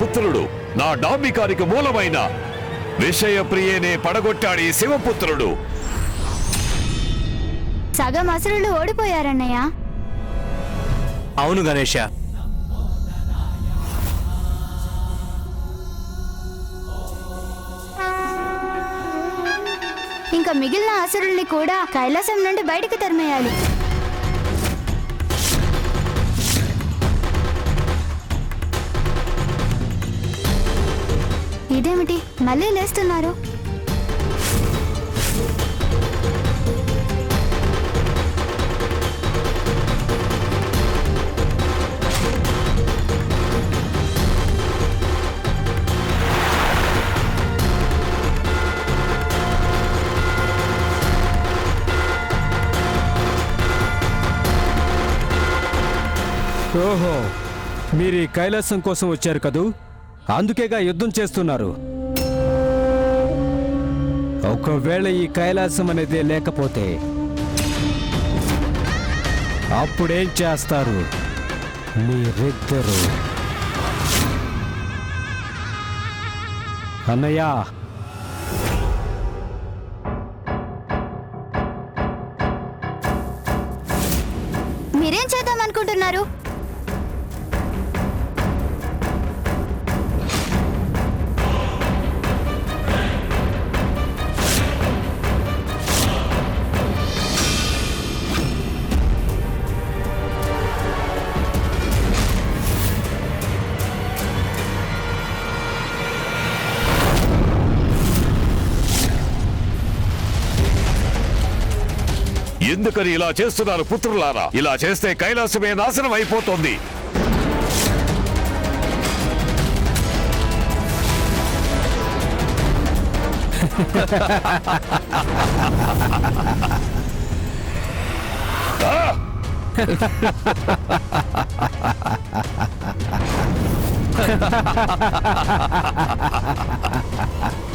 పుత్రుడు. నా డాంబికానికి మూలమైన విషయ ప్రియనే పడగొట్టాడు ఈ శివపుత్రుడు. సగం అసురులు ఓడిపోయారన్నయ్య. అవును గణేష ఇంకా మిగిలిన అసురుల్ని కూడా కైలాసం నుండి బయటికి తరిమేయాలి. ఇదేమిటి? మళ్ళీ లేస్తున్నారు. ఓహో మీరు ఈ కైలాసం కోసం వచ్చారు కదూ? అందుకేగా యుద్ధం చేస్తున్నారు. ఒకవేళ ఈ కైలాసం అనేది లేకపోతే అప్పుడేం చేస్తారు? మీరిద్దరు. అన్నయ్య! ఎందుకని ఇలా చేస్తున్నారు పుత్రులారా? ఇలా చేస్తే కైలాసమే నాశనం అయిపోతుంది.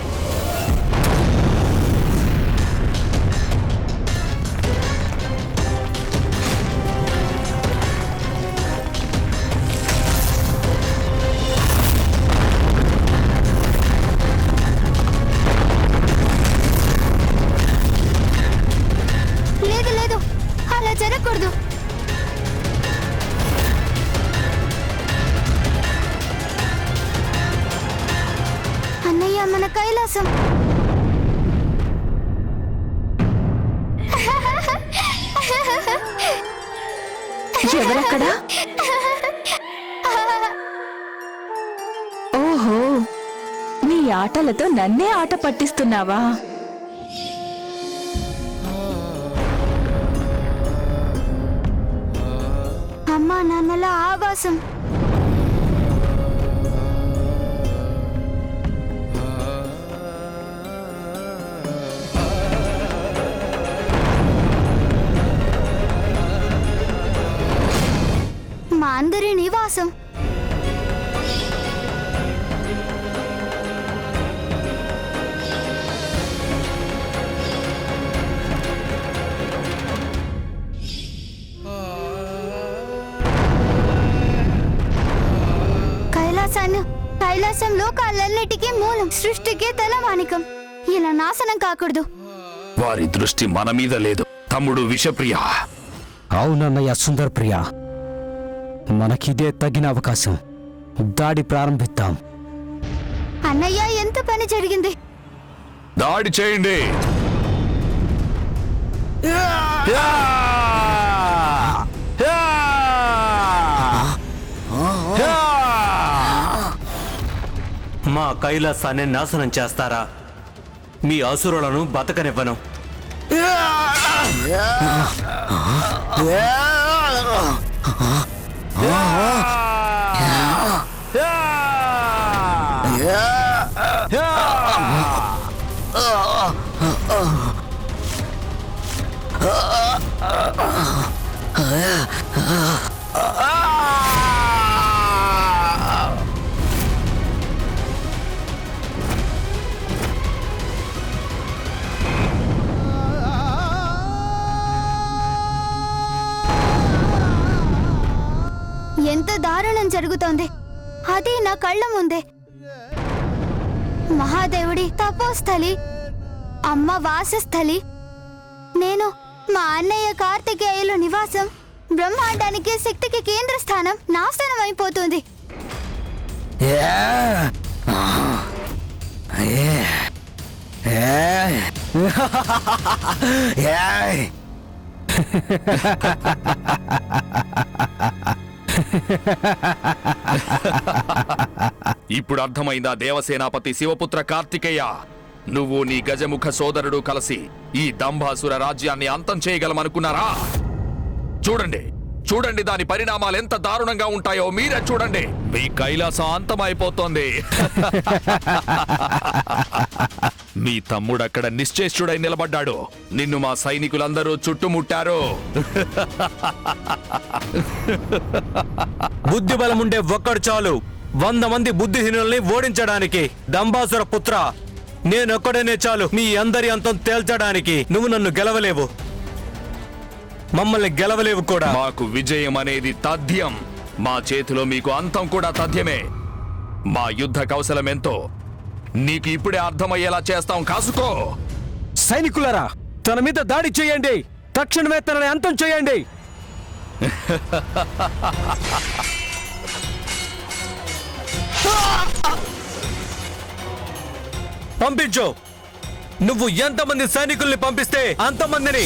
నన్నే ఆట పట్టిస్తున్నావా? అమ్మా నాన్నల ఆవాసం. మా అందరి నివాసం. లోకాలన్నిటికీ మూలం సృష్టికి తలమానికం. ఇలా నాశనం కాకూడదు. వారి దృష్టి మన మీద లేదు. తమ్ముడు విషప్రియ. అవునన్నయ్య సుందర్ ప్రియ మనకిదే తగిన అవకాశం. దాడి ప్రారంభిద్దాం. అన్నయ్య ఎంత పని జరిగింది? దాడి చేయండి. కైలాసాన్ని నాశనం చేస్తారా? మీ అసురులను బతకనివ్వను. ఎంత దారుణం జరుగుతోంది. అది నా కళ్ళ ముందే. మహాదేవుడి తపోస్థలి అమ్మ వాసస్థలి. నేను మా అన్నయ్య కార్తికేయులు నివాసం. బ్రహ్మాండానికి శక్తికి కేంద్ర స్థానం నాశనం అయిపోతుంది. ఇప్పుడు అర్థమైందా దేవసేనాపతి శివపుత్ర కార్తికేయ? నువ్వు నీ గజముఖ సోదరుడు కలిసి ఈ దంభాసుర రాజ్యాన్ని అంతం చేయగలమనుకున్నారా? చూడండి. చూడండి దాని పరిణామాలు ఎంత దారుణంగా ఉంటాయో మీరే చూడండి. మీ కైలాసం అంతమైపోతోంది. మీ తమ్ముడు అక్కడ నిశ్చేష్టుడై నిలబడ్డాడు. నిన్ను మా సైనికులందరూ చుట్టుముట్టారు. బుద్ధి బలం ఉండే ఒక్కడు చాలు. వంద మంది బుద్ధిహీనుల్ని ఓడించడానికి దంబాసుర పుత్ర. నేనొక్కడనే చాలు. మీ అందరి అంతం తేల్చడానికి నువ్వు నన్ను గెలవలేవు. మమ్మల్ని గెలవలేవు కూడా. మాకు విజయం అనేది తథ్యం. మా చేతిలో మీకు అంతం కూడా తథ్యమే. మా యుద్ధ కౌశలం ఎంతో. నీకు ఇప్పుడే అర్థమయ్యేలా చేస్తాం. కాసుకో. సైనికులారా తన మీద దాడి చేయండి. తక్షణమే తనని అంతం చేయండి. పంపించు. నువ్వు ఎంతమంది సైనికుల్ని పంపిస్తే అంతమందిని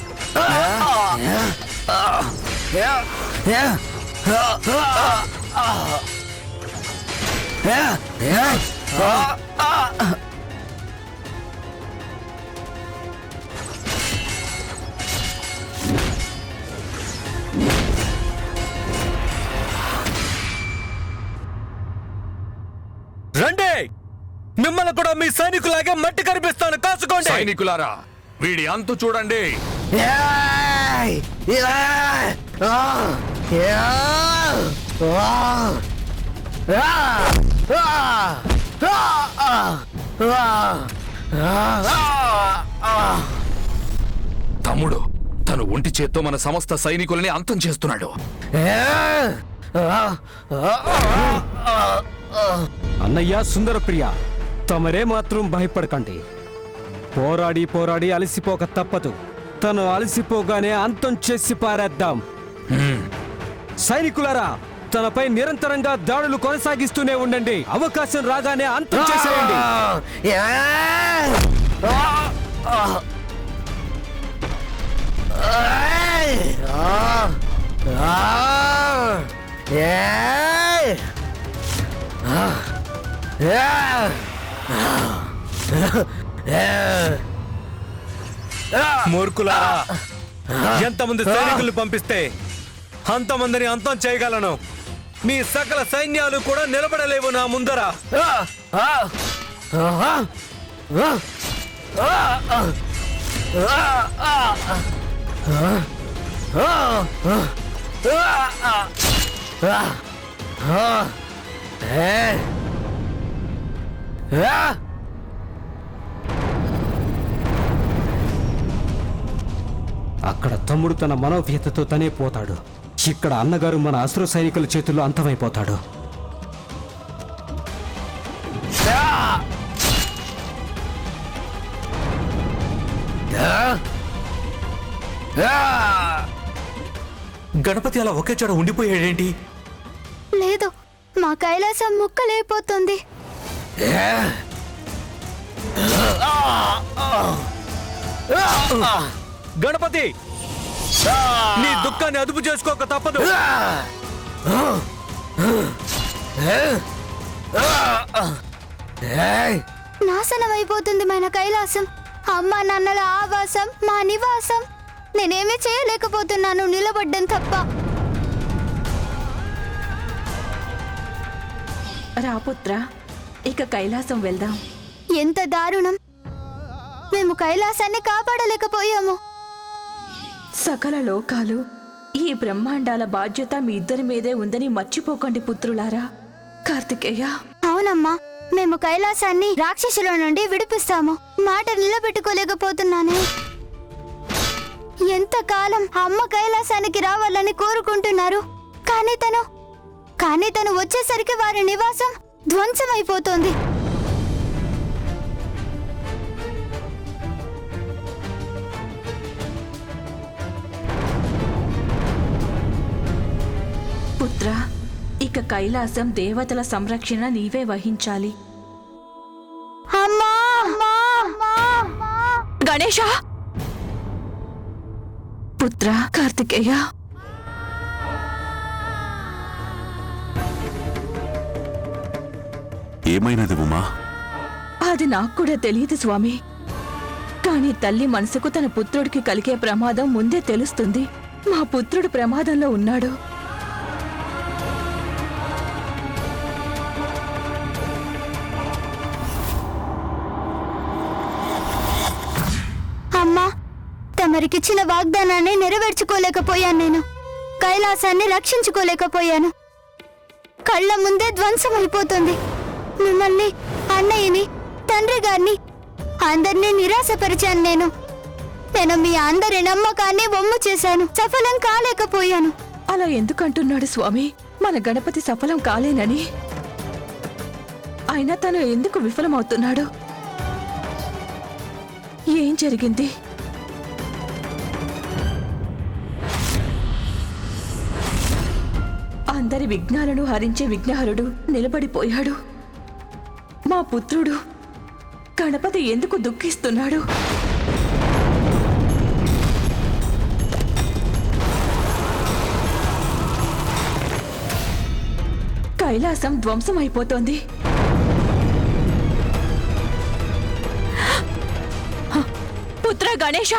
రండి. మిమ్మల్ని కూడా మీ సైనికులాగే మట్టి కనిపిస్తాను. కాసుకోండి సైనికులారా వీడి అంతు చూడండి. తమ్ముడు తను ఒంటి చేత్తో మన సమస్త సైనికులని అంతం చేస్తున్నాడు. అన్నయ్య సుందరప్రియ తమరే మాత్రం భయపడకండి. పోరాడి పోరాడి అలసిపోక తప్పదు. తను అలసిపోగానే అంతం చేసి పారేద్దాం సైనికులారా తనపై నిరంతరంగా దాడులు కొనసాగిస్తూనే ఉండండి అవకాశం రాగానే అంతం చేసేయండి మూర్ఖులారా ఎంతమంది సైనికులు పంపిస్తే అంతమందిని అంతం చేయగలను మీ సకల సైన్యాలు కూడా నిలబడలేవు నా ముందర అక్కడ తమ్ముడు తన మనోవ్యతతో తనే పోతాడు. ఇక్కడ అన్నగారు మన అసురు సైనికుల చేతుల్లో అంతమైపోతాడు. గణపతి అలా ఒకే చోట ఉండిపోయాడేంటి? లేదు మా కైలాసం ముక్కలైపోతుంది గణపతి! నీ దుఃఖాన్ని అదుపు చేసుకోక తప్పదు. నాశనం అయిపోతుంది మన కైలాసం. అమ్మ నాన్నల ఆవాసం మా నివాసం. నేనేమీ చేయలేకపోతున్నాను నిలబడ్డం తప్ప. రాపుత్ర ఇక కైలాసం వెళ్దాం. ఎంత దారుణం. మేము కైలాసాన్ని కాపాడలేకపోయాము. సకల లోకాలు ఈ బ్రహ్మాండాల బాధ్యత మీ ఇద్దరి మీదే ఉందని మర్చిపోకండి పుత్రులారా. కార్తికేయ. అవునమ్మా మేము కైలాసాన్ని రాక్షసుల నుండి విడిపిస్తాము. మాట నిలబెట్టుకోలేకపోతున్నానే. ఎంతకాలం అమ్మ కైలాసానికి రావాలని కోరుకుంటున్నారు? కానీ తను కానీ తను వచ్చేసరికి వారి నివాసం ధ్వంసమైపోతోంది. ఇక కైలాసం దేవతల సంరక్షణ నీవే వహించాలి. అమ్మా! అమ్మా, అమ్మా, అమ్మా. గణేష పుత్ర కార్తికేయ! ఏమైనది ఉమా? అది నాకు కూడా తెలియదు స్వామి. కానీ తల్లి మనసుకు తన పుత్రుడికి కలిగే ప్రమాదం ముందే తెలుస్తుంది. మా పుత్రుడు ప్రమాదంలో ఉన్నాడు. తమరికిచ్చిన వాగ్దానాన్ని నెరవేర్చుకోలేకపోయాను నేను. కైలాసాన్ని రక్షించుకోలేకపోయాను. కళ్ళ ముందే ధ్వంసమైపోతుంది. మిమ్మల్ని అన్నయ్యని తండ్రి గారిని అందరినీ నిరాశపరిచాను నేను. నేను మీ అందరి నమ్మకాన్ని బొమ్మ చేశాను. సఫలం కాలేకపోయాను. అలా ఎందుకంటున్నాడు స్వామి? మన గణపతి సఫలం కాలేనని. అయినా తను ఎందుకు విఫలమవుతున్నాడు? ఏం జరిగింది? అందరి విఘ్నాలను హరించే విఘ్నహరుడు నిలబడిపోయాడు. మా పుత్రుడు గణపతి ఎందుకు దుఃఖిస్తున్నాడు? కైలాసం ధ్వంసం అయిపోతోంది పుత్ర గణేష!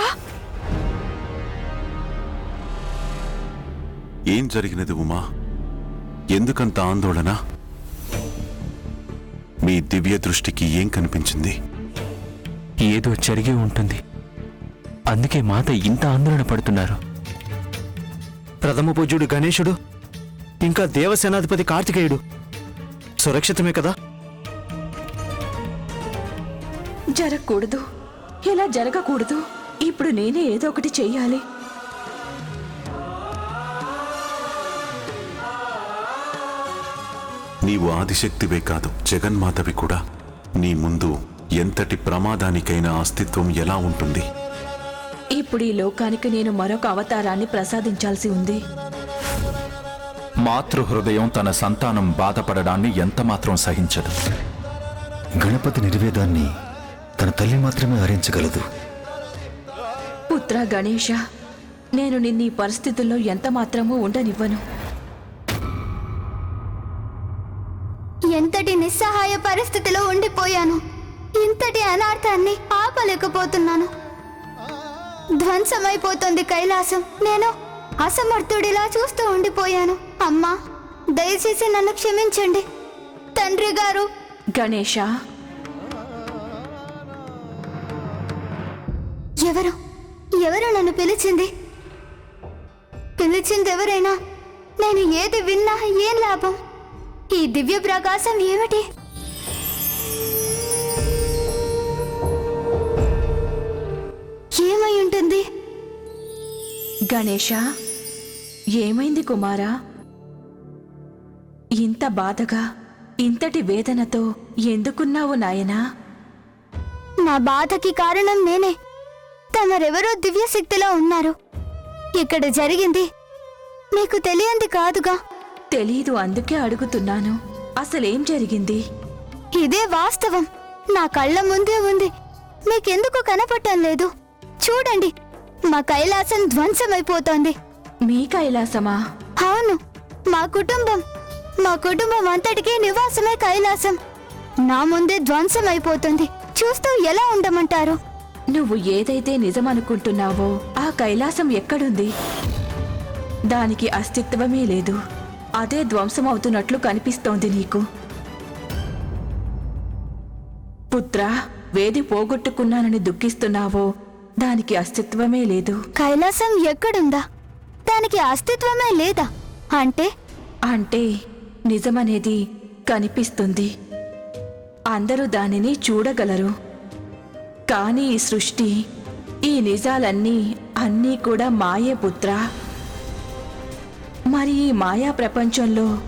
ఏం జరిగినది ఉమా? ఎందుకంత ఆందోళన? మీ దివ్య దృష్టికి ఏం కనిపించింది? ఏదో జరిగి ఉంటుంది. అందుకే మాత ఇంత ఆందోళన పడుతున్నారు. ప్రథమ పూజ్యుడు గణేశుడు ఇంకా దేవసేనాధిపతి కార్తికేయుడు. సురక్షితమే కదా? జరగకూడదు. ఇలా జరగకూడదు? ఇప్పుడు నేనే ఏదో ఒకటి చెయ్యాలి. నీవు ఆదిశక్తివే కాదు జగన్మాతవి కూడా. నీ ముందు ఎంతటి ప్రమాదానికైనా అస్తిత్వం ఎలా ఉంటుంది? ఇప్పుడు ఈ లోకానికి నేను మరొక అవతారాన్ని ప్రసాదించాల్సి ఉంది. మాతృహృదయం తన సంతానం బాధపడడాన్ని ఎంతమాత్రం సహించదు. గణపతి నిర్వేదాన్ని తన తల్లి మాత్రమే హరించగలదు పుత్ర గణేష నేను నిన్న ఈ పరిస్థితుల్లో ఎంత మాత్రమూ ఉండనివ్వను. ఎంతటి నిస్సహాయ పరిస్థితిలో ఉండిపోయాను. ఇంతటి అనార్థాన్ని ఆపలేకపోతున్నాను. ధ్వంసమైపోతుంది కైలాసం. నేను అసమర్థుడిలా చూస్తూ ఉండిపోయాను. అమ్మా దయచేసి నన్ను క్షమించండి. తండ్రి గారు. గణేష ఎవరు? ఎవరు నన్ను పిలిచింది? పిలిచింది ఎవరైనా నేను ఏది విన్నా ఏం లాభం? ఈ దివ్య ప్రకాశం ఏమిటి? ఏమై ఉంటుంది? గణేష ఏమైంది కుమారా? ఇంత బాధగా ఇంతటి వేదనతో ఎందుకున్నావు నాయనా? నా బాధకి కారణం నేనే. తమరెవరో దివ్య శక్తిలో ఉన్నారు. ఇక్కడ జరిగింది మీకు తెలియంది కాదుగా? తెలీదు అందుకే అడుగుతున్నాను. అసలేం జరిగింది? ఇదే వాస్తవం. నా కళ్ళ ముందే ఉంది. మీకెందుకు కనపడటం లేదు. చూడండి మా కైలాసం ధ్వంసమైపోతోంది. మీ కైలాసమా? అవును మా కుటుంబం. మా కుటుంబం అంతటికీ నివాసమే కైలాసం. నా ముందే ధ్వంసమైపోతుంది. చూస్తూ ఎలా ఉండమంటారు? నువ్వు ఏదైతే నిజమనుకుంటున్నావో ఆ కైలాసం ఎక్కడుంది? దానికి అస్తిత్వమే లేదు. అదే ధ్వంసమవుతున్నట్లు కనిపిస్తోంది నీకు. పుత్ర వేది పోగొట్టుకున్నానని దుఃఖిస్తున్నావో? దానికి అస్తిత్వమే లేదు. కైలాసం ఎక్కడుందా? దానికి అస్తిత్వమే లేదా? అంటే? అంటే నిజమనేది కనిపిస్తుంది. అందరూ దానిని చూడగలరు. కానీ ఈ సృష్టి ఈ నిజాలన్నీ అన్నీ కూడా మాయే పుత్ర. మరి ఈ మాయా ప్రపంచంలో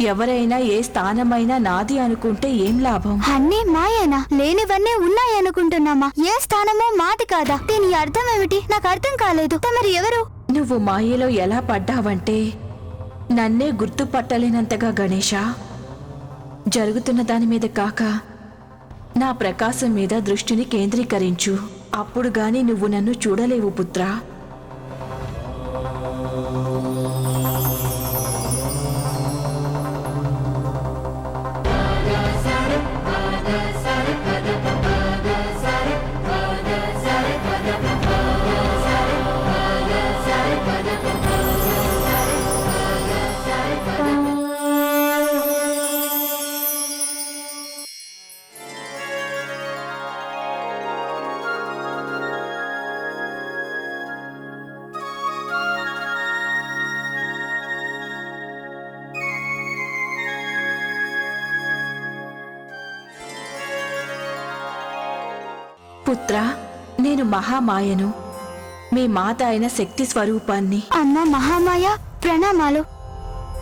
ఎవరైనా ఏ స్థానమైనా నాది అనుకుంటే ఏం లాభం? అన్నీ మాయేనా? లేనివన్నీ ఉన్నాయనుకుంటున్నామా ఏ స్థానమో మాది కాదా? దీని అర్థం ఏమిటి? నాకు అర్థం కాలేదు. తమరు ఎవరు? నువ్వు మాయలో ఎలా పడ్డావంటే నన్నే గుర్తుపట్టలేనంతగా గణేష జరుగుతున్న దాని మీద కాక నా ప్రకాశం మీద దృష్టిని కేంద్రీకరించు. అప్పుడు గాని నువ్వు నన్ను చూడలేవు పుత్రా పుత్రా. మహామాయను. మీ మాత అయిన శక్తి స్వరూపాన్ని. అమ్మ మహామాయ ప్రణామాలు.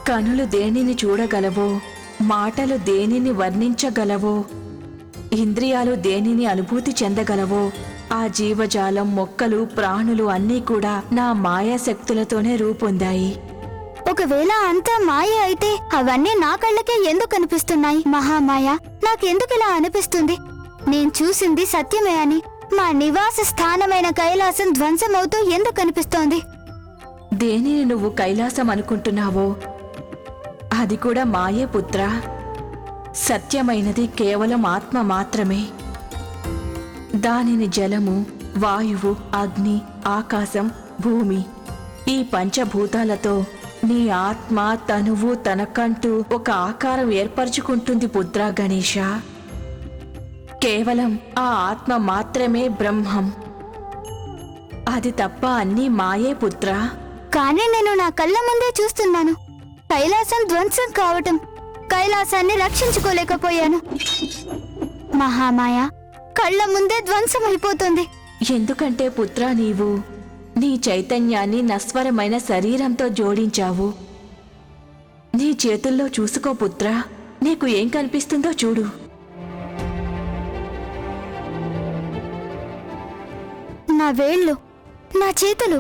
కనులు దేనిని చూడగలవో మాటలు దేనిని వర్ణించగలవో ఇంద్రియాలు దేనిని అనుభూతి చెందగలవో ఆ జీవజాలం మొక్కలు ప్రాణులు అన్నీ కూడా నా మాయా శక్తులతోనే రూపొందాయి. ఒకవేళ అంతా మాయ అయితే అవన్నీ నా కళ్ళకే ఎందుకు కనిపిస్తున్నాయి మహామాయ నాకెందుకు ఇలా అనిపిస్తుంది? నేను చూసింది సత్యమే అని. మా నివాస స్థానమైన కైలాసం ధ్వంసమవుతూ ఎందుకు కనిపిస్తోంది దేనిని నువ్వు కైలాసం అనుకుంటున్నావో? అది కూడా మాయే పుత్ర. సత్యమైనది కేవలం ఆత్మ మాత్రమే. దానిని జలము వాయువు అగ్ని ఆకాశం భూమి ఈ పంచభూతాలతో నీ ఆత్మ తనువు తనకంటూ ఒక ఆకారం ఏర్పరచుకుంటుంది పుత్ర గణేష. కేవలం ఆ ఆత్మ మాత్రమే బ్రహ్మం. అది తప్ప అన్నీ మాయే పుత్రా. కానీ నేను నా కళ్ళ ముందే చూస్తున్నాను. కైలాసం ధ్వంసం కావటం కైలాసాన్ని రక్షించుకోలేకపోయాను. మహామాయ కళ్ళ ముందే ధ్వంసం అయిపోతుంది ఎందుకంటే పుత్రా నీవు నీ చైతన్యాన్ని నస్వరమైన శరీరంతో జోడించావు. నీ చేతుల్లో చూసుకో పుత్రా నీకు ఏం కనిపిస్తుందో చూడు. నా వేళ్ళు నా చేతులు.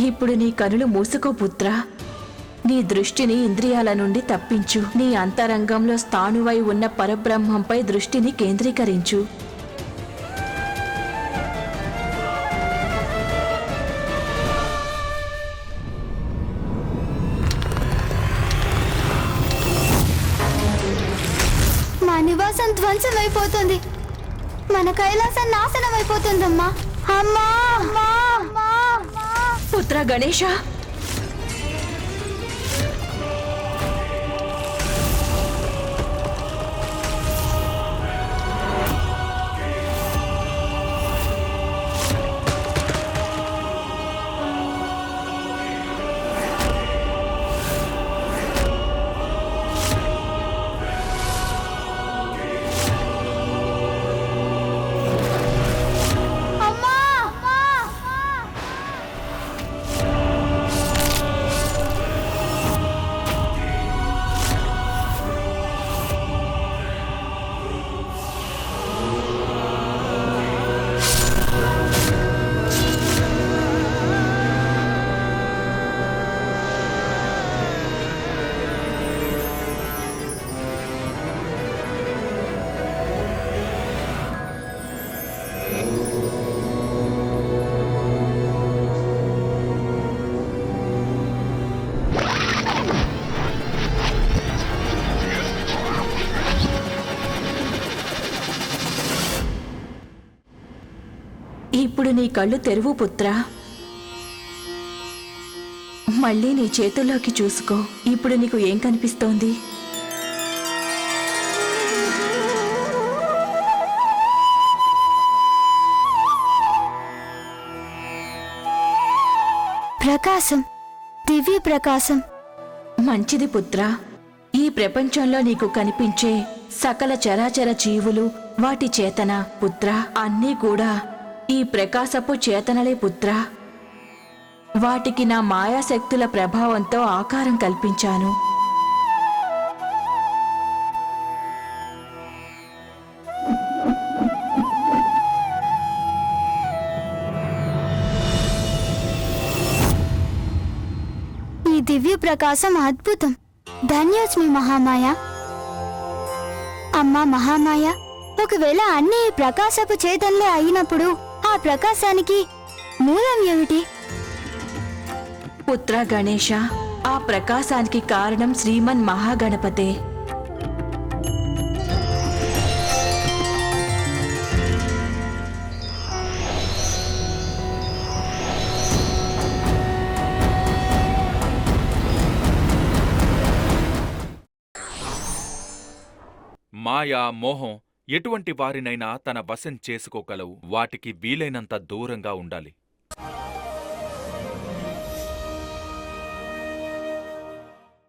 ఇప్పుడు నీ కనులు మూసుకో పుత్రా. నీ దృష్టిని ఇంద్రియాల నుండి తప్పించు. నీ అంతరంగంలో స్థాణువై ఉన్న పరబ్రహ్మంపై దృష్టిని కేంద్రీకరించు. మా నివాసం ధ్వంసం అయిపోతుంది మన కైలాసం నాశనం అయిపోతుందమ్మా అమ్మా ఇప్పుడు నీ కళ్ళు తెరువు పుత్ర. మళ్ళీ నీ చేతుల్లోకి చూసుకో. ఇప్పుడు నీకు ఏం కనిపిస్తోంది? ప్రకాశం. దివ్య ప్రకాశం. మంచిది పుత్ర. ఈ ప్రపంచంలో నీకు కనిపించే సకల చరాచర జీవులు వాటి చేతన పుత్ర. అన్నీ కూడా ఈ ప్రకాశపు చేతనలే పుత్ర. వాటికి నా మాయాశక్తుల ప్రభావంతో ఆకారం కల్పించాను. ఈ దివ్య ప్రకాశం అద్భుతం. ధన్యోస్మి మహామాయ. అమ్మా మహామాయ ఒకవేళ అన్ని ప్రకాశపు చేతనలే అయినప్పుడు ఆ ప్రకాశానికి మూలం ఏమిటి? పుత్ర గణేశ ఆ ప్రకాశానికి కారణం శ్రీమన్ మహాగణపతే. మాయా మోహం ఎటువంటి వారినైనా తన వశం చేసుకోగలవు. వాటికి వీలైనంత దూరంగా ఉండాలి.